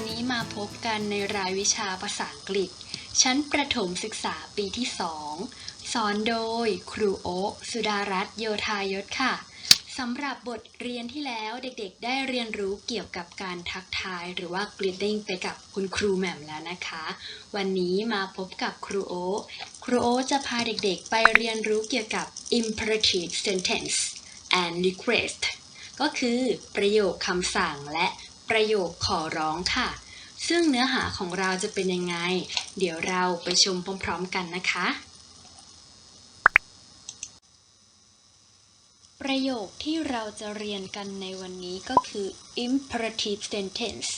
วันนี้มาพบกันในรายวิชาภาษาอังกฤษ ชั้นประถมศึกษาปีที่ 2 สอนโดยครูโอสุดารัตน์โยธายศค่ะสำหรับบทเรียนที่แล้วเด็กๆ ได้เรียนรู้เกี่ยวกับการทักทายหรือว่า greeting ไปกับคุณครูแหม่มแล้วนะคะ วันนี้มาพบกับครูโอครูโอจะพาเด็กๆ ไปเรียนรู้เกี่ยวกับ imperative sentence and request ก็คือประโยคคำสั่งและ ประโยคขอร้องค่ะ ซึ่งเนื้อหาของเราจะเป็นยังไง เดี๋ยวเราไปชมพร้อมๆกันนะคะ ประโยคที่เราจะเรียนกันในวันนี้ก็คือ imperative sentence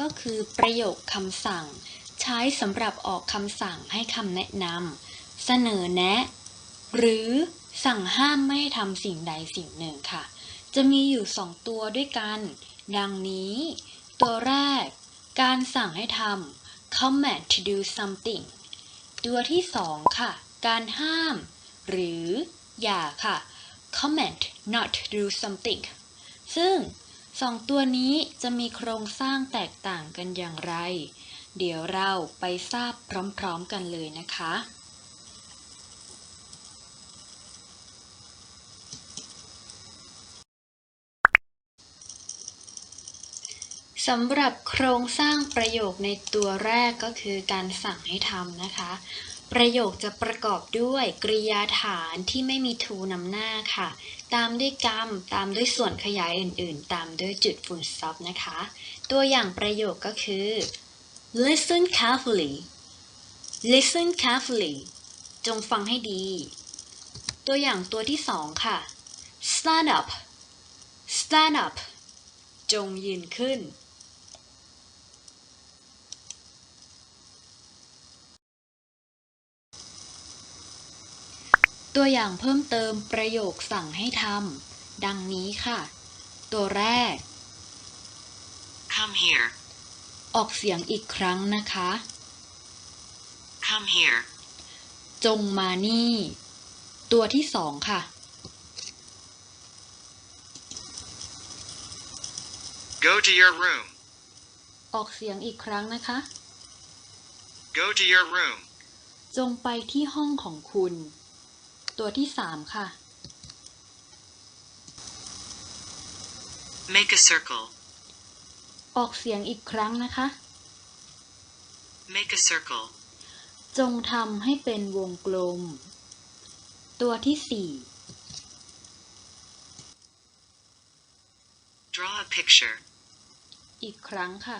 ก็คือประโยคคำสั่ง ใช้สำหรับออกคำสั่งให้คำแนะนำเสนอแนะ หรือสั่งห้ามไม่ให้ทำสิ่งใดสิ่งหนึ่งค่ะ จะมีอยู่สองตัวด้วยกัน ดังนี้ ตัวแรก การสั่งให้ทำ command to do something ตัวที่สองค่ะ การห้าม หรืออย่าค่ะ command not to do something ซึ่งสองตัวนี้จะมีโครงสร้างแตกต่างกันอย่างไร เดี๋ยวเราไปทราบพร้อมๆกันเลยนะคะ สำหรับโครงสร้างประโยคในตัวแรกก็คือการสั่งให้ทำนะคะ ประโยคจะประกอบด้วยกริยาฐานที่ไม่มี to นำหน้าค่ะ ตามด้วยกรรม ตามด้วยส่วนขยายอื่น ๆ ตามด้วยจุด full stop นะคะ ตัวอย่างประโยคก็คือ listen carefully listen carefully จงฟังให้ดี ตัวอย่างตัวที่สองค่ะ stand up stand up จงยืนขึ้น ตัวอย่างเพิ่มเติมประโยคสั่งให้ทำดังนี้ค่ะ ตัวแรก Come here. ออกเสียงอีกครั้งนะคะ Come here. จงมานี่ ตัวที่สองค่ะ Go to your room. ออกเสียงอีกครั้งนะคะ Go to your room. จงไปที่ห้องของคุณ ตัวที่สามค่ะ Make a circle. ออกเสียงอีกครั้งนะคะ Make a circle. จงทำให้เป็นวงกลม ตัวที่สี่ Draw a picture. อีกครั้งค่ะ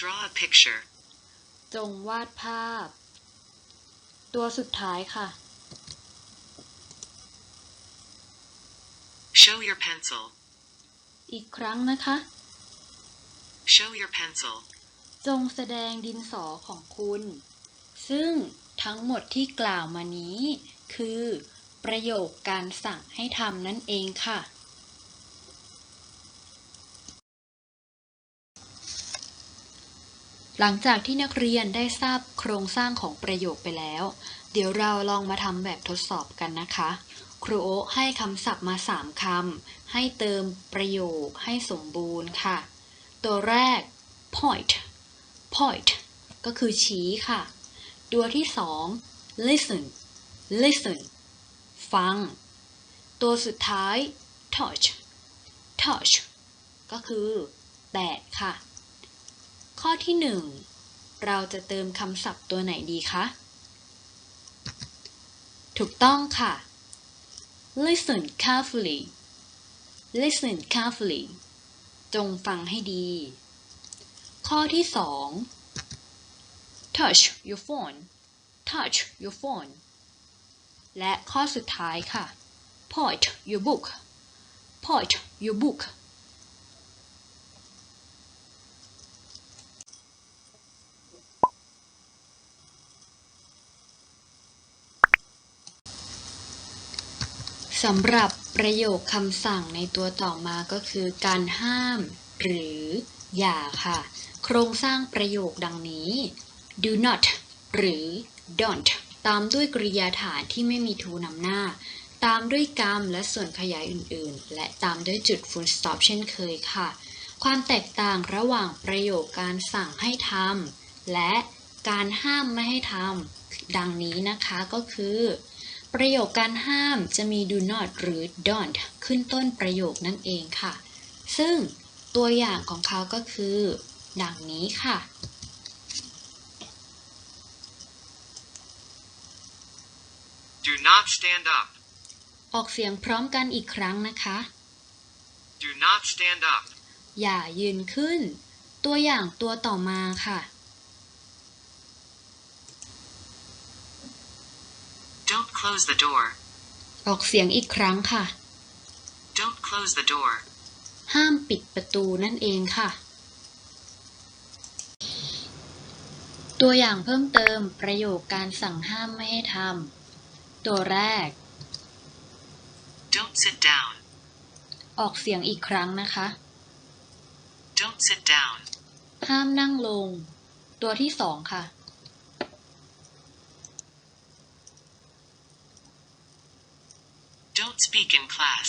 Draw a picture. จงวาดภาพ ตัวสุดท้ายค่ะ Show your pencil. อีกครั้งนะคะ Show your pencil. จงแสดงดินสอของคุณ ซึ่งทั้งหมดที่กล่าวมานี้ คือ ประโยคการสั่งให้ทำนั่นเองค่ะ หลังจากที่นักเรียนได้ทราบโครงสร้างของประโยคไปแล้ว เดี๋ยวเราลองมาทำแบบทดสอบกันนะคะ ครูโอะให้คำศัพท์มา3คำ ให้เติมประโยคให้สมบูรณ์ค่ะ ตัวแรก point point ก็คือชี้ค่ะ ตัวที่สอง listen listen ฟัง ตัวสุดท้าย touch touch ก็คือแตะค่ะ ข้อที่หนึ่งเราจะเติมคำศัพท์ตัวไหนดีคะ ถูกต้องค่ะ listen carefully listen carefully จงฟังให้ดี ข้อที่สอง touch your phone touch your phone และข้อสุดท้ายค่ะ point your book point your book สำหรับประโยคคำสั่งในตัวต่อมาก็คือการห้าม หรืออย่าค่ะ โครงสร้างประโยคดังนี้ do not หรือ don't ตามด้วยกริยาฐานที่ไม่มี to นำหน้า ตามด้วยกรรมและส่วนขยายอื่นๆ และตามด้วยจุด full stop เช่นเคยค่ะ ความแตกต่างระหว่างประโยคการสั่งให้ทำและการห้ามไม่ให้ทำดังนี้นะคะก็คือ ประโยคการห้ามจะมี do not หรือ don't ขึ้นต้นประโยคนั่นเองค่ะ ซึ่งตัวอย่างของเขาก็คือ ดังนี้ค่ะ Do not stand up. ออกเสียงพร้อมกันอีกครั้งนะคะ Do not stand up. อย่ายืนขึ้น ตัวอย่างตัวต่อมาค่ะ Don't close the door. ออกเสียงอีกครั้งค่ะ Don't close the door. ห้ามปิดประตูนั่นเองค่ะ ตัวอย่างเพิ่มเติมประโยคการสั่งห้ามไม่ให้ทำตัวแรก Don't sit down. ออกเสียงอีกครั้งนะคะ Don't sit down. ห้ามนั่งลง ตัวที่สองค่ะ Don't speak in class.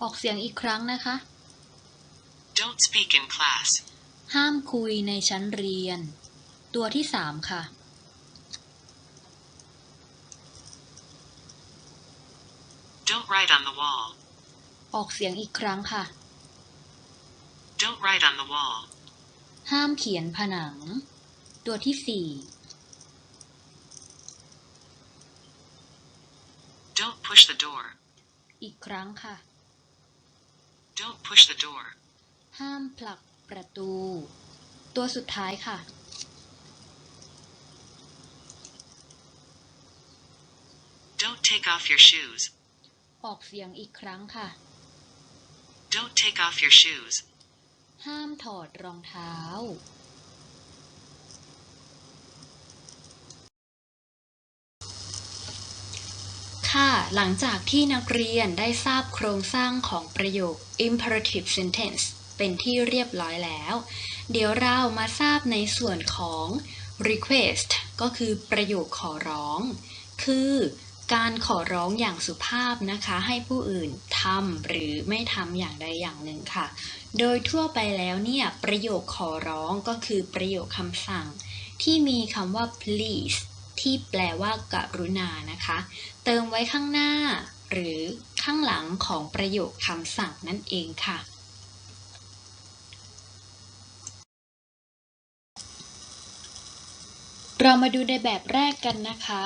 ออกเสียงอีกครั้งนะคะ Don't speak in class. ห้ามคุยในชั้นเรียน ตัวที่สามค่ะ Don't write on the wall. ออกเสียงอีกครั้งค่ะ Don't write on the wall. ห้ามเขียนผนัง ตัวที่สี่ Don't push the door. อีกครั้งค่ะ Don't push the door. ห้ามผลักประตู ตัวสุดท้ายค่ะ Don't take off your shoes. ออกเสียงอีกครั้งค่ะ Don't take off your shoes. ห้ามถอดรองเท้า ค่ะ หลังจากที่นักเรียนได้ทราบโครงสร้างของประโยค imperative sentence เป็นที่เรียบร้อยแล้ว เดี๋ยวเรามาทราบในส่วนของ request ก็คือประโยคขอร้อง คือการขอร้องอย่างสุภาพนะคะ ให้ผู้อื่นทำหรือไม่ทำอย่างใดอย่างหนึ่งค่ะ โดยทั่วไปแล้วเนี่ย ประโยคขอร้องก็คือประโยคคำสั่ง ที่มีคำว่า please ที่แปลว่ากรุณานะคะ เติมไว้ข้างหน้า หรือข้างหลังของประโยคคำสั่งนั่นเองค่ะ เรามาดูในแบบแรกกันนะคะ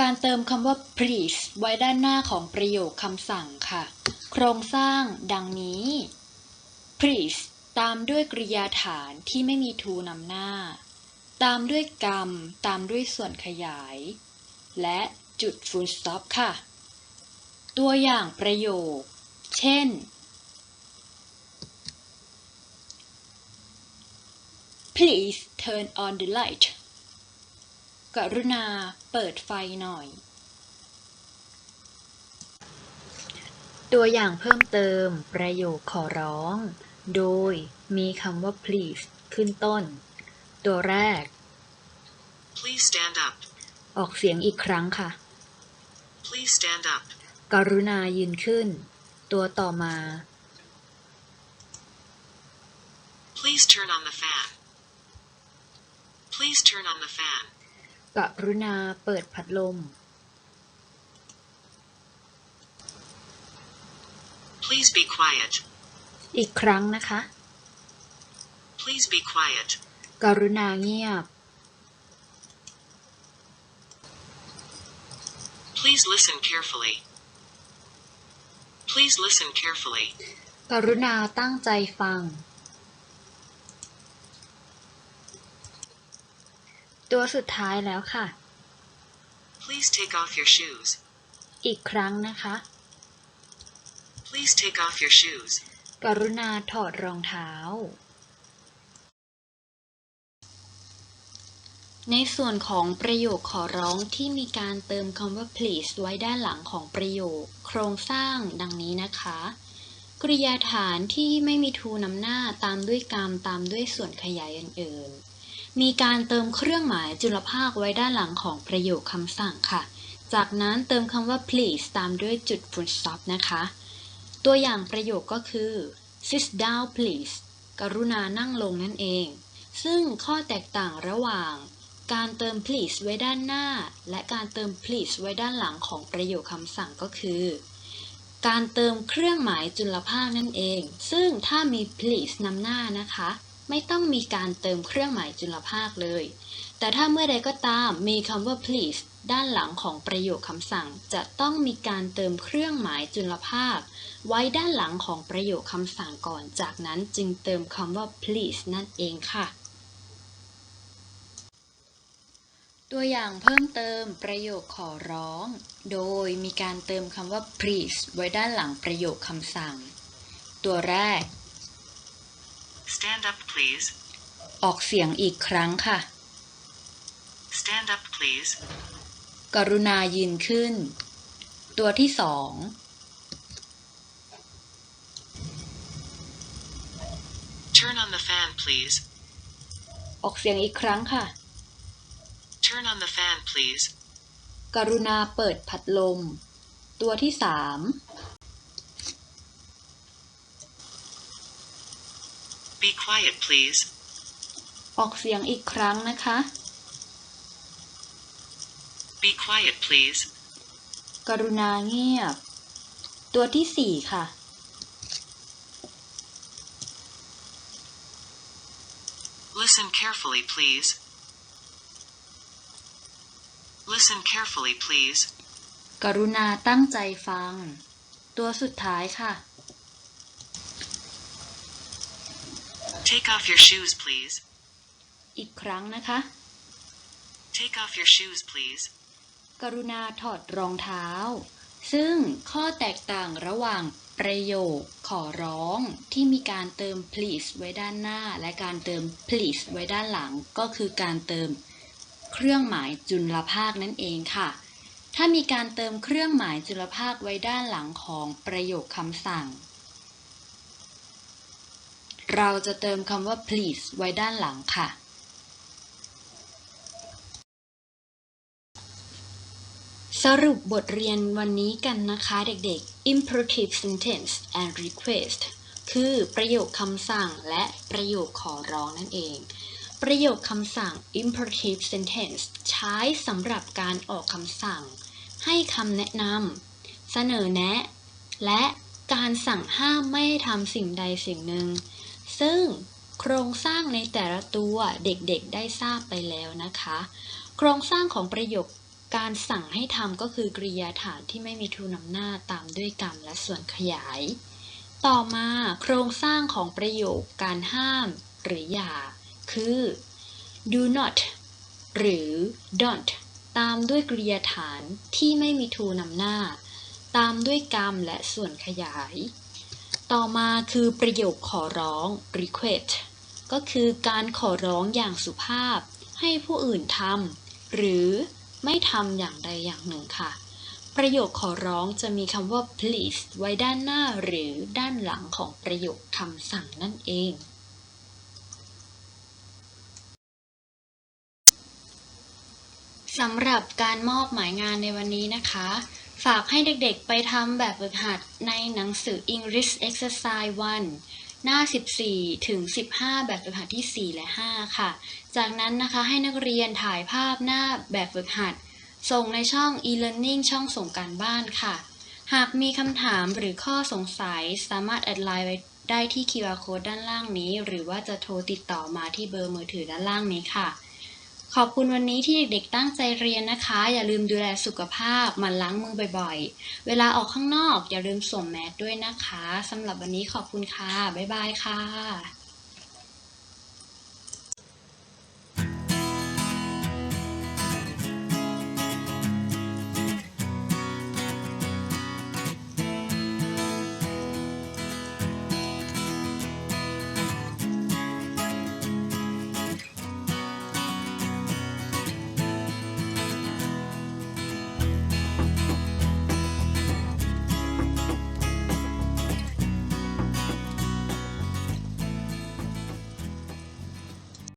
การเติมคำว่า please ไว้ด้านหน้าของประโยคคำสั่งค่ะ โครงสร้างดังนี้ please ตามด้วยกริยาฐานที่ไม่มี to นำหน้า ตามด้วยกรรม ตามด้วยส่วนขยาย และจุด full stop ค่ะ ตัวอย่างประโยค เช่น Please turn on the light กรุณาเปิดไฟหน่อย ตัวอย่างเพิ่มเติมประโยคขอร้อง โดยมีคำว่า please ขึ้นต้น ตัวแรก Please stand up. ออกเสียงอีกครั้งค่ะ Please stand up. กรุณายืนขึ้น ตัวต่อมา Please turn on the fan. Please turn on the fan. กรุณาเปิดพัดลม Please be quiet. อีกครั้งนะคะ Please be quiet. กรุณาเงียบ Please listen carefully. Please listen carefully. กรุณาตั้งใจฟัง ตัวสุดท้ายแล้วค่ะ Please take off your shoes. อีกครั้งนะคะ Please take off your shoes. กรุณาถอดรองเท้า ในส่วนของประโยคขอร้องที่มีการเติมคำว่า please ไว้ด้านหลังของประโยค โครงสร้างดังนี้นะคะ กริยาฐานที่ไม่มี to นำหน้าตามด้วยกรรมตามด้วยส่วนขยายอื่นๆ มีการเติมเครื่องหมายจุลภาคไว้ด้านหลังของประโยคคำสั่งค่ะ จากนั้นเติมคำว่า please ตามด้วยจุด full stop นะคะ ตัวอย่างประโยคก็คือ sit down please กรุณานั่งลงนั่นเอง ซึ่งข้อแตกต่างระหว่าง การเติม please ไว้ด้านหน้า และการเติม please ไว้ด้านหลังของประโยคคำสั่งก็คือ การเติมเครื่องหมายจุลภาคนั่นเอง ซึ่งถ้ามี please นำหน้านะคะ ไม่ต้องมีการเติมเครื่องหมายจุลภาคเลย แต่ถ้าเมื่อใดก็ตามมีคำว่า please ด้านหลังของประโยคคำสั่ง จะต้องมีการเติมเครื่องหมายจุลภาค ไว้ด้านหลังของประโยคคำสั่งก่อน จากนั้นจึงเติมคำว่า please นั่นเองค่ะ ตัวอย่างเพิ่มเติมประโยคขอร้อง โดยมีการเติมคำว่า please ไว้ด้านหลังประโยคคำสั่ง ตัวแรก Stand up, please. ออกเสียงอีกครั้งค่ะ Stand up, please. กรุณายืนขึ้น ตัวที่สอง Turn on the fan, please. ออกเสียงอีกครั้งค่ะ Turn on the fan, please. กรุณาเปิดพัดลม ตัวที่สาม Be quiet, please. ออกเสียงอีกครั้งนะคะ Be quiet, please. กรุณาเงียบ ตัวที่สี่ค่ะ Listen carefully, please. Listen carefully, please. กรุณาตั้งใจฟัง ตัวสุดท้ายค่ะ Take off your shoes, please. อีกครั้งนะคะ Take off your shoes, please. กรุณาถอดรองเท้า ซึ่งข้อแตกต่างระหว่างประโยคขอร้องที่มีการเติม please ไว้ด้านหน้า และการเติม please ไว้ด้านหลัง ก็คือการเติม เครื่องหมายจุลภาคนั่นเองค่ะ ถ้ามีการเติมเครื่องหมายจุลภาคไว้ด้านหลังของประโยคคำสั่ง เราจะเติมคำว่า please ไว้ด้านหลังค่ะสรุปบทเรียนวันนี้กันนะคะเด็กๆ imperative sentence and request คือประโยคคำสั่งและประโยคขอร้องนั่นเอง ประโยคคำสั่ง imperative sentence ใช้สำหรับการออกคำสั่ง ให้คำแนะนำ เสนอแนะ และการสั่งห้ามไม่ให้ทำสิ่งใดสิ่งหนึ่ง ซึ่งโครงสร้างในแต่ละตัวเด็กๆได้ทราบไปแล้วนะคะ โครงสร้างของประโยคการสั่งให้ทำก็คือกริยาฐานที่ไม่มีทูนำหน้าตามด้วยกรรมและส่วนขยาย ต่อมาโครงสร้างของประโยคการห้ามหรืออย่า คือ do not หรือ don't ตามด้วยกริยาฐานที่ไม่มีทูนำหน้า ตามด้วยกรรมและส่วนขยาย ต่อมาคือประโยคขอร้อง request ก็คือการขอร้องอย่างสุภาพ ให้ผู้อื่นทำหรือไม่ทำอย่างใดอย่างหนึ่งค่ะ ประโยคขอร้องจะมีคำว่า please ไว้ด้านหน้าหรือด้านหลังของประโยคคำสั่งนั่นเอง สำหรับการมอบหมายงานในวันนี้นะคะ ฝากให้เด็กๆไปทำแบบฝึกหัดในหนังสือ English Exercise 1 หน้า 14 ถึง 15 แบบฝึกหัดที่ 4 และ 5 ค่ะ จากนั้นนะคะให้นักเรียนถ่ายภาพหน้าแบบฝึกหัด ส่งในช่อง e-learning ช่องส่งการบ้านค่ะ หากมีคำถามหรือข้อสงสัยสามารถแอดไลน์ไว้ได้ที่ QR code ด้านล่างนี้ หรือว่าจะโทรติดต่อมาที่เบอร์มือถือด้านล่างนี้ค่ะ ขอบคุณวันนี้ที่เด็กๆตั้งใจเรียนนะคะ อย่าลืมดูแลสุขภาพหมันล้างมือบ่อยๆ เวลาออกข้างนอกอย่าลืมสวมแมสด้วยนะคะสำหรับวันนี้ขอบคุณค่ะ บ๊ายบายค่ะ